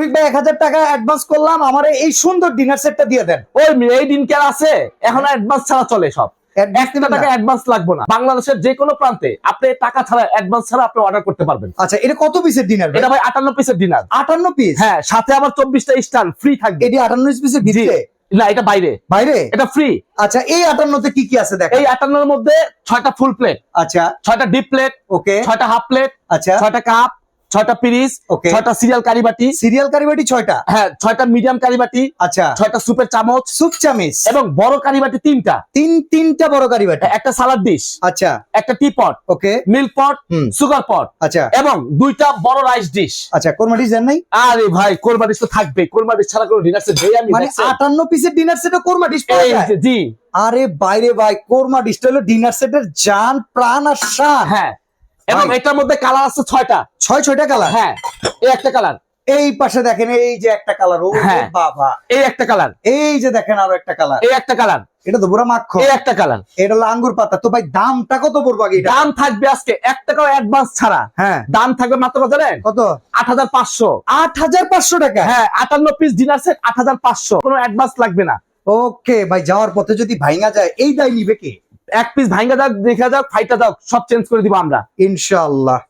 রফিক ভাই এক হাজার টাকা অ্যাডভান্স করলাম আমার এই সুন্দর ডিনার সেটটা দিয়ে দেন। ওই এই দিন কেন আছে? এখন অ্যাডভান্স ছাড়া চলে সব? অ্যাডভান্স লাগবে না। বাংলাদেশের যে কোনো প্রান্তে আপনি টাকা ছাড়া অ্যাডভান্স ছাড়া আপনি অর্ডার করতে পারবেন। আচ্ছা এটা কত পিসের ডিনার এটা ভাই আটান্ন পিসের ডিনার আটান্ন পিস হ্যাঁ সাথে আবার চব্বিশটা স্টান ফ্রি থাকবে। এটি আটান্ন পিসের জি। ভিতরে? না এটা বাইরে। বাইরে? এটা ফ্রি আচ্ছা এই আটান্নতে কি কি আছে দেখ? এই আটান্নর মধ্যে ছয়টা ফুল প্লেট আচ্ছা। ছয়টা ডিপ প্লেট ওকে ছয়টা হাফ প্লেট আচ্ছা। ছয়টা কাপ ছয়টা পিরিস. ছয়টা সিরিয়াল কারিবাটি। সিরিয়াল কারিবাটি ছয়টা? হ্যাঁ ছয়টা মিডিয়াম কারিবাটি আচ্ছা। ছয়টা সুপের চামচ সুপ চামিচ। এবং বড় কারিবাটি তিনটা। তিন তিনটা বড় কারিবাটি। একটা সালাদ ডিশ আচ্ছা। একটা টি পট ওকে মিল্ক পট। সুগার পট আচ্ছা। এবং দুইটা বড় রাইস ডিশ আচ্ছা কোরমা ডিশ দেন নাই? আরে ভাই কোরমা ডিশ তো থাকবে কোরমা ডিশ ছাড়া কোনো ডিনার সেট আমি মানে দেখছেন? আটান্ন পিসের ডিনার সেটে কোরমা ডিশ পাওয়া যায়? জি। আরে বাইরে ভাই কোরমা ডিশটা হলো ডিনার সেটের জান প্রাণ আর শান হ্যাঁ। এবং এটার মধ্যে কালার আছে ছয়টা। ছয় ছয়টা কালার হ্যাঁ এই একটা কালার এই পাশে দেখেন এই যে একটা কালার ও হ্যাঁ। বাবা। এই একটা কালার এই যে দেখেন আরও একটা কালার এই একটা কালার এটা তো পুরো মাক্ষ। এই একটা কালার এটা হলো আঙ্গুর পাতা। তো ভাই দামটা কত পড়ব আগে দাম থাকবে আজকে এক টাকাও অ্যাডভান্স ছাড়া। হ্যাঁ। দাম থাকবে মাত্র কত জানেন? কত? আট হাজার পাঁচশো। আট হাজার পাঁচশো টাকা? হ্যাঁ আটান্ন পিস ডিনার সেট আট হাজার পাঁচশো। কোনো অ্যাডভান্স লাগবে না। ওকে ভাই যাওয়ার পথে যদি ভাইঙ্গা যায় এই দায় নিবে কে? এক পিস ভাঙ্গা যাক দেখা যাক ফাইটা যাক সব চেঞ্জ করে দিব আমরা। ইনশাআল্লাহ।